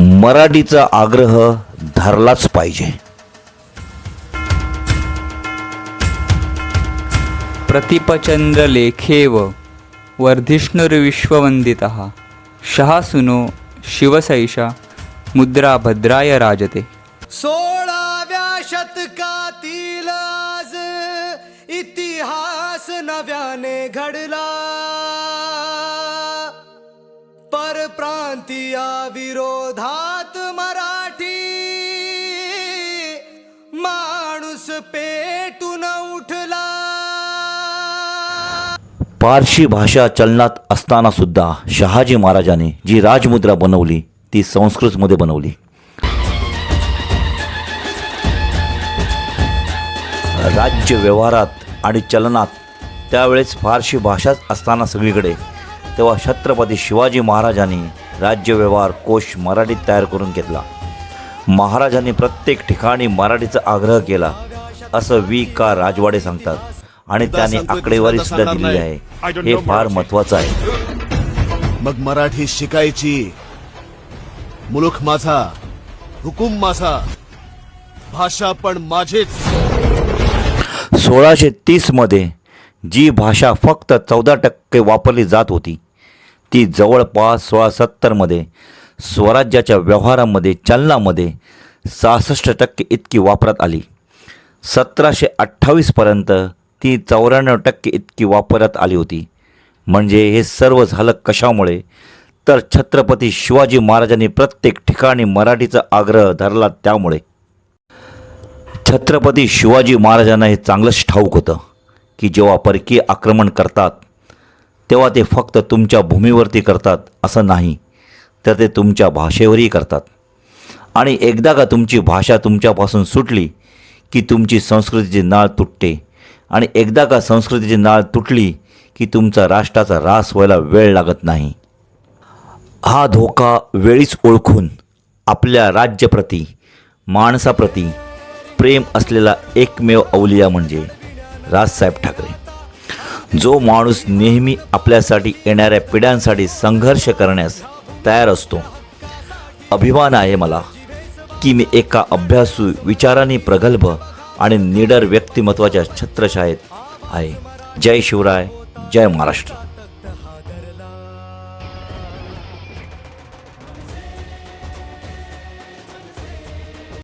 मराठीचा आग्रह धरलाच पाहिजे. प्रतिपचन्द्रलेखेव वर्धिष्णुर्विश्ववन्दितः शहासुनो शिवसैषा मुद्रा भद्राय राजते। सोळाव्या शतकातील आज इतिहास नव्याने घडला. क्रांतिया विरोधात मराठी. माणूस पेटून उठला. पारशी भाषा चलनात असताना सुद्धा शहाजी महाराजांनी जी राजमुद्रा बनवली ती संस्कृतमध्ये बनवली. राज्य व्यवहारात आणि चलनात त्यावेळेस फारशी भाषाच असताना सगळीकडे तेव्हा छत्रपती शिवाजी महाराजांनी राज्य व्यवहार कोश मराठीत तयार करून घेतला. महाराजांनी प्रत्येक ठिकाणी मराठीचा आग्रह केला. असं वी का राजवाडे सांगतात. आणि त्याने आकडेवारी सुद्धा दिलेली आहे. हे फार महत्वाचं आहे. मग मराठी शिकायची. मुलुख माझा हुकुम माझा भाषा पण माझीच. सोळाशे तीसमध्ये जी भाषा फक्त चौदा टक्के वापरली जात होती ती जवळपास सोळा सत्तरमध्ये स्वराज्याच्या व्यवहारामध्ये चलनामध्ये सहासष्ट टक्के इतकी वापरात आली. सतराशे अठ्ठावीसपर्यंत ती चौऱ्याण्णव टक्के इतकी वापरात आली होती. म्हणजे हे सर्व झालं कशामुळे? तर छत्रपती शिवाजी महाराजांनी प्रत्येक ठिकाणी मराठीचा आग्रह धरला त्यामुळे. छत्रपती शिवाजी महाराजांना हे चांगलंच ठाऊक होतं की जेव्हा परकीय आक्रमण करतात तेव्हा ते फक्त तुमच्या भूमीवरती करतात असं नाही. तर ते तुमच्या भाषेवरही करतात. आणि एकदा का तुमची भाषा तुमच्यापासून सुटली की तुमची संस्कृतीची नाळ तुटते. आणि एकदा का संस्कृतीची नाळ तुटली की तुमचा राष्ट्राचा ऱ्हास व्हायला वेळ लागत नाही. हा धोका वेळीच ओळखून आपल्या राज्यप्रती माणसाप्रती प्रेम असलेला एकमेव अवलिया म्हणजे राजसाहेब ठाकरे. जो माणूस नेहमी आपल्यासाठी येणाऱ्या पिढ्यांसाठी संघर्ष करण्यास तयार असतो. अभिमान आहे मला की मी एका अभ्यासू विचाराने प्रगल्भ आणि निडर व्यक्तिमत्वाच्या छत्रशाळेत आहे. जय शिवराय जय महाराष्ट्र.